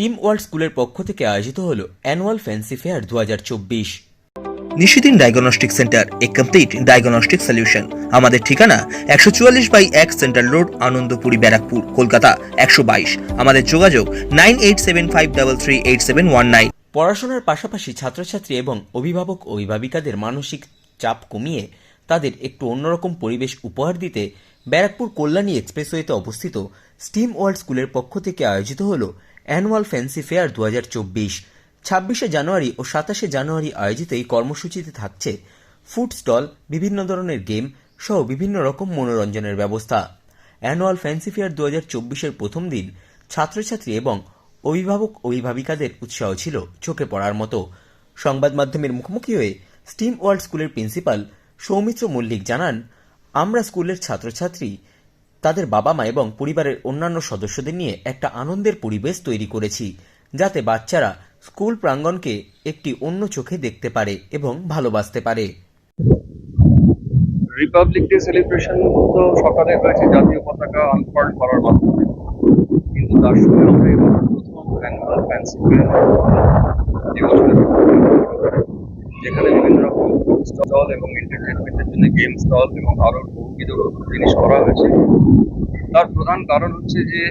Steam world স্কুলের পক্ষ থেকে আয়োজিত হলো অ্যানুয়াল ফ্যান্সি ফেয়ার দু নিশিদিন ডায়াগনস্টিক সেন্টার এ কমপ্লিট ডায়াগনস্টিক সলিউশন আমাদের ঠিকানা একশো চুয়াল্লিশ বাই এক সেন্ট্রাল রোড আনন্দপুরি ব্যারাকপুর কলকাতা একশো বাইশ। আমাদের যোগাযোগ nine eight seven five double three eight seven one nine. পড়াশোনার পাশাপাশি ছাত্রছাত্রী এবং অভিভাবক অভিভাবিকাদের মানসিক চাপ কমিয়ে তাদের একটু অন্যরকম পরিবেশ উপহার দিতে ব্যারাকপুর কল্যাণী এক্সপ্রেসওয়েতে অবস্থিত স্টিম ওয়ার্ল্ড স্কুলের পক্ষ থেকে আয়োজিত হল অ্যানুয়াল ফ্যান্সি ফেয়ার দু ছাব্বিশে জানুয়ারি ও সাতাশে জানুয়ারি আয়োজিত এই কর্মসূচিতে থাকছে ফুড স্টল, বিভিন্ন ধরনের গেম সহ বিভিন্ন রকম মনোরঞ্জনের ব্যবস্থা। অ্যানুয়াল ফ্যান্সি ফেয়ার দু হাজার চব্বিশের প্রথম দিন ছাত্রছাত্রী এবং অভিভাবক অভিভাবিকাদের উৎসাহ ছিল চোখে পড়ার মতো। সংবাদ মাধ্যমের মুখোমুখি হয়ে স্টিম ওয়ার্ল্ড স্কুলের প্রিন্সিপাল সৌমিত্র মল্লিক জানান, আমরা স্কুলের ছাত্রছাত্রী তাদের বাবা মা এবং পরিবারের অন্যান্য সদস্যদের নিয়ে একটা আনন্দের পরিবেশ তৈরি করেছি, যাতে বাচ্চারা স্কুল প্রাঙ্গণকে একটি অন্য চোখে দেখতে পারে এবং ভালোবাসতে পারে। রিপাবলিক ডে সেলিব্রেশন তো সকালে হয়েছে, জাতীয় পতাকা আনফার্ড করার মাধ্যমে। কিন্তু তার সঙ্গে আমরা এবার প্রথম অ্যানুয়াল ফ্যান্সি যেখানে বিভিন্ন স্টল এবং এন্টারটেনমেন্টের জন্য গেম স্টল এবং আরও বহুবিধ জিনিস করা হয়েছে। তার প্রধান কারণ হচ্ছে যে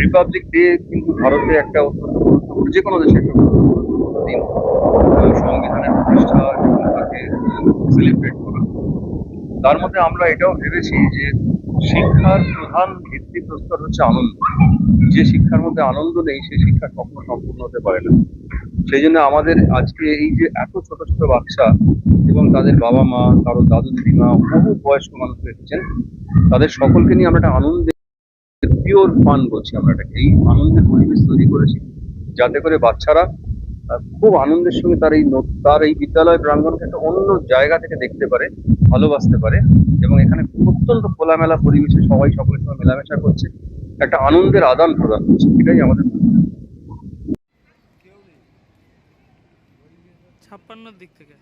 রিপাবলিক ডে কিন্তু ভারতে একটা অত্যন্ত গুরুত্বপূর্ণ যে কোনো দেশে দিন। সংবিধানের প্রতিষ্ঠা এবং তাকে সেলিব্রেট করা। তার মধ্যে আমরা এটাও ভেবেছি যে, শিক্ষার প্রধান ভিত্তি প্রস্তর হচ্ছে আনন্দ। যে শিক্ষার মধ্যে আনন্দ নেই, সেই শিক্ষা কখনো সম্পূর্ণ হতে পারে না। সেই জন্য আমাদের আজকে এই যে এত ছোট ছোট বাচ্চা এবং তাদের বাবা মা, কারও দাদু দিদিমা, বহু বয়স্ক মানুষ এসেছেন, তাদের সকলকে নিয়ে আমরা একটা আনন্দের পিওর ফান বলছি আমরা এটাকে। এই আনন্দের পরিবেশ তৈরি করেছি যাতে করে বাচ্চারা খুব আনন্দের সঙ্গে তার এই তার এই বিদ্যালয় প্রাঙ্গণকে একটা অন্য জায়গা থেকে দেখতে পারে, ভালোবাসতে পারে এবং এখানে অত্যন্ত খোলামেলা পরিবেশে সবাই সকলের সঙ্গে মেলামেশা করছে, একটা আনন্দের আদান প্রদান করছে। এটাই আমাদের ছাপ্পান্নর দিক থেকে।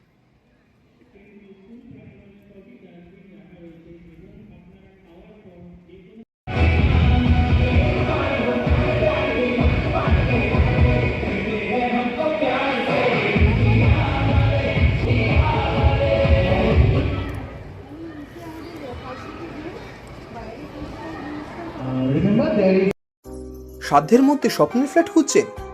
সাধ্যের মধ্যে স্বপ্নের ফ্ল্যাট খুঁজছেন?